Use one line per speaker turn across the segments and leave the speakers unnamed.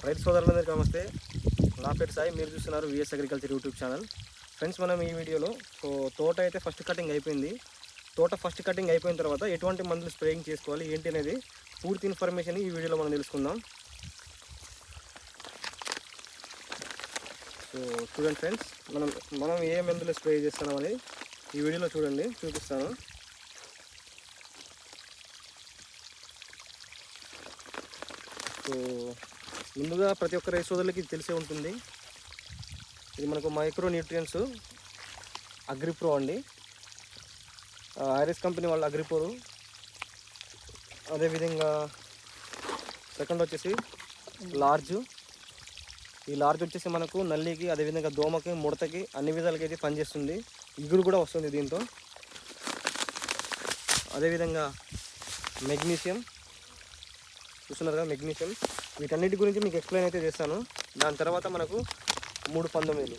రైతు సోదరులందరికీ నమస్తే. నా పేరు సాయి మీరు చూస్తున్నారు VS agriculture YouTube channel friends మనం ఈ వీడియోలో సో తోట అయితే ఫస్ట్ కటింగ్ అయిపోయింది. తోట ఫస్ట్ కటింగ్ అయిపోయిన తర్వాత ఎటువంటి మందులు స్ప్రేయింగ్ చేసుకోవాలి ఏంటి అనేది పూర్తి ఇన్ఫర్మేషన్ ఈ వీడియోలో మనం తెలుసుకుందాం. సో చూడండి ఫ్రెండ్స్ మనం మనం ఏ మందులు స్ప్రే చేస్తున్నాం అనేది ఈ వీడియోలో చూడండి చూపిస్తాను. సో ముందుగా ప్రతి ఒక్క రైస్ సోదరులకి ఇది తెలిసే ఉంటుంది. ఇది మనకు మైక్రో న్యూట్రియన్స్ అగ్రిప్రో అండి. ఐరిస్ కంపెనీ వాళ్ళు అగ్రిప్రో. అదేవిధంగా సెకండ్ వచ్చేసి లార్జ్. ఈ లార్జ్ వచ్చేసి మనకు నల్లికి అదేవిధంగా దోమకి ముడతకి అన్ని విధాలకి అయితే పనిచేస్తుంది. ఇగురు కూడా వస్తుంది దీంతో. అదేవిధంగా మెగ్నీషియం. చూస్తున్నారు కదా మెగ్నీషియం. వీటన్నిటి గురించి మీకు ఎక్స్ప్లెయిన్ అయితే చేస్తాను. దాని తర్వాత మనకు మూడు పంతొమ్మిదిలు.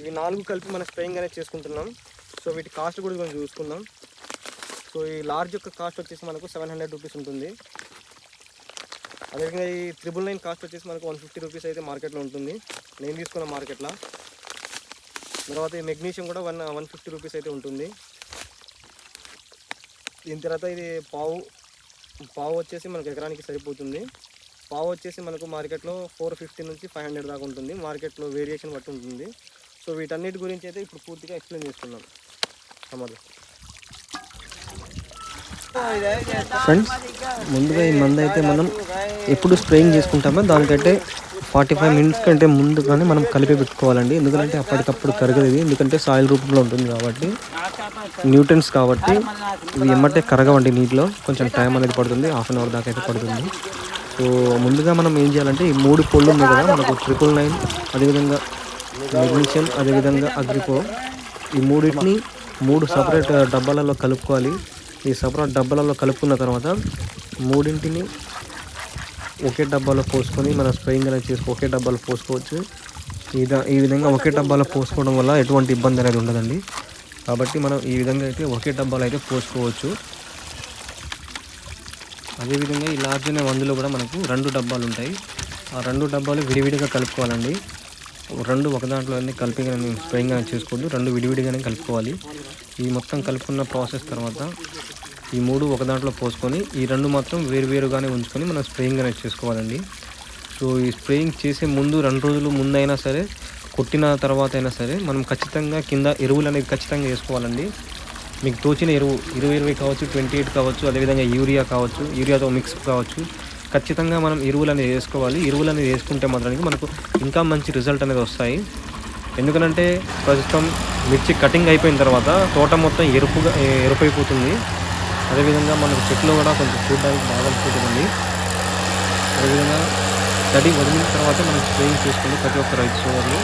ఇవి నాలుగు కలిపి మన స్ప్రేయింగ్ అనేది చేసుకుంటున్నాం. సో వీటి కాస్ట్ కూడా కొంచెం చూసుకుందాం. సో ఈ లార్జ్ యొక్క కాస్ట్ వచ్చేసి మనకు సెవెన్ హండ్రెడ్ రూపీస్ ఉంటుంది. అదేవిధంగా ఈ త్రిబుల్ నైన్ కాస్ట్ వచ్చేసి మనకు వన్ ఫిఫ్టీ రూపీస్ అయితే మార్కెట్లో ఉంటుంది. నేను తీసుకున్న మార్కెట్లో. తర్వాత ఈ మెగ్నీషియం కూడా వన్ వన్ ఫిఫ్టీ రూపీస్ అయితే ఉంటుంది. దీని తర్వాత ఇది పావు పావు వచ్చేసి మనకు ఎకరానికి సరిపోతుంది. పావు వచ్చేసి మనకు మార్కెట్లో ఫోర్ ఫిఫ్టీ నుంచి ఫైవ్ హండ్రెడ్ దాకా ఉంటుంది. మార్కెట్లో వేరియేషన్ బట్టి ఉంటుంది. సో వీటన్నిటి గురించి అయితే ఇప్పుడు పూర్తిగా ఎక్స్ప్లెయిన్ చేస్తున్నాం. సమాధానం. ఫ్రెండ్స్ ముందుగా ఈ మందు అయితే మనం ఎప్పుడు స్ప్రేయింగ్ చేసుకుంటామో దానికంటే ఫార్టీ ఫైవ్ మినిట్స్ కంటే ముందుగానే మనం కలిపి పెట్టుకోవాలండి. ఎందుకంటే అప్పటికప్పుడు కరగదు ఇది ఎందుకంటే సాయిల్ రూపంలో ఉంటుంది కాబట్టి న్యూట్రన్స్ కాబట్టి ఇవి ఎమ్మటే కరగవండి నీటిలో. కొంచెం టైం అనేది పడుతుంది. హాఫ్ అన్ అవర్ దాకా అయితే పడుతుంది. సో ముందుగా మనం ఏం చేయాలంటే ఈ మూడు పొళ్ళు ఉన్నాయి కదా మనకు ట్రిపుల్ నైన్ అదేవిధంగా మెగ్నీషియం అదేవిధంగా అగ్రిపో. ఈ మూడింటిని మూడు సపరేట్ డబ్బాలలో కలుపుకోవాలి. ఈ సపరేట్ డబ్బాలలో కలుపుకున్న తర్వాత మూడింటిని ఒకే డబ్బాలో పోసుకొని మనం స్ప్రేయింగ్ అనేది చేసుకో ఒకే డబ్బాలో పోసుకోవచ్చు. ఈ ఈ విధంగా ఒకే డబ్బాలో పోసుకోవడం వల్ల ఎటువంటి ఇబ్బంది అనేది ఉండదండి. కాబట్టి మనం ఈ విధంగా అయితే ఒకే డబ్బాలో అయితే పోసుకోవచ్చు. అదేవిధంగా ఈ లార్జ్ అనే మందులో కూడా మనకు రెండు డబ్బాలు ఉంటాయి. ఆ రెండు డబ్బాలు విడివిడిగా కలుపుకోవాలండి. రెండు ఒక దాంట్లో అన్ని కలిపి స్ప్రేయింగ్ అనేది చేసుకోవద్దు. రెండు విడివిడిగానే కలుపుకోవాలి. ఈ మొత్తం కలుపుకున్న ప్రాసెస్ తర్వాత ఈ మూడు ఒక దాంట్లో పోసుకొని ఈ రెండు మాత్రం వేరువేరుగానే ఉంచుకొని మనం స్ప్రేయింగ్ అనేది చేసుకోవాలండి. సో ఈ స్ప్రేయింగ్ చేసే ముందు రెండు రోజులు ముందైనా సరే కొట్టిన తర్వాత అయినా సరే మనం ఖచ్చితంగా కింద ఎరువులు అనేది ఖచ్చితంగా వేసుకోవాలండి. మీకు తోచిన ఎరువు ఇరవై ఇరవై కావచ్చు ట్వంటీ ఎయిట్ కావచ్చు అదేవిధంగా యూరియా కావచ్చు యూరియాతో మిక్స్ కావచ్చు. ఖచ్చితంగా మనం ఎరువులు అనేది వేసుకోవాలి. ఎరువులు అనేది వేసుకుంటే మాత్రానికి మనకు ఇంకా మంచి రిజల్ట్ అనేది వస్తాయి. ఎందుకనంటే ప్రస్తుతం మిర్చి కటింగ్ అయిపోయిన తర్వాత తోట మొత్తం ఎరుపుగా ఎరుపైపోతుంది. అదేవిధంగా మనకు చెట్లు కూడా కొంచెం చూడడానికి బాగా అనిపిస్తుంది అదేవిధంగా తడి వదిలిన తర్వాత మనం స్ప్రేయింగ్ చేసుకుంటే ప్రతి ఒక్క రైతు సోదరులు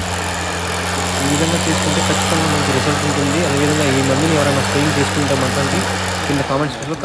ఈ విధంగా చేసుకుంటే ఖచ్చితంగా మనకు రిజల్ట్ ఉంటుంది. అదేవిధంగా ఈ మందుని ఎవరైనా స్ప్రేయింగ్ చేసుకుంటే మాత్రం కింద కామెంట్స్ కామెంట్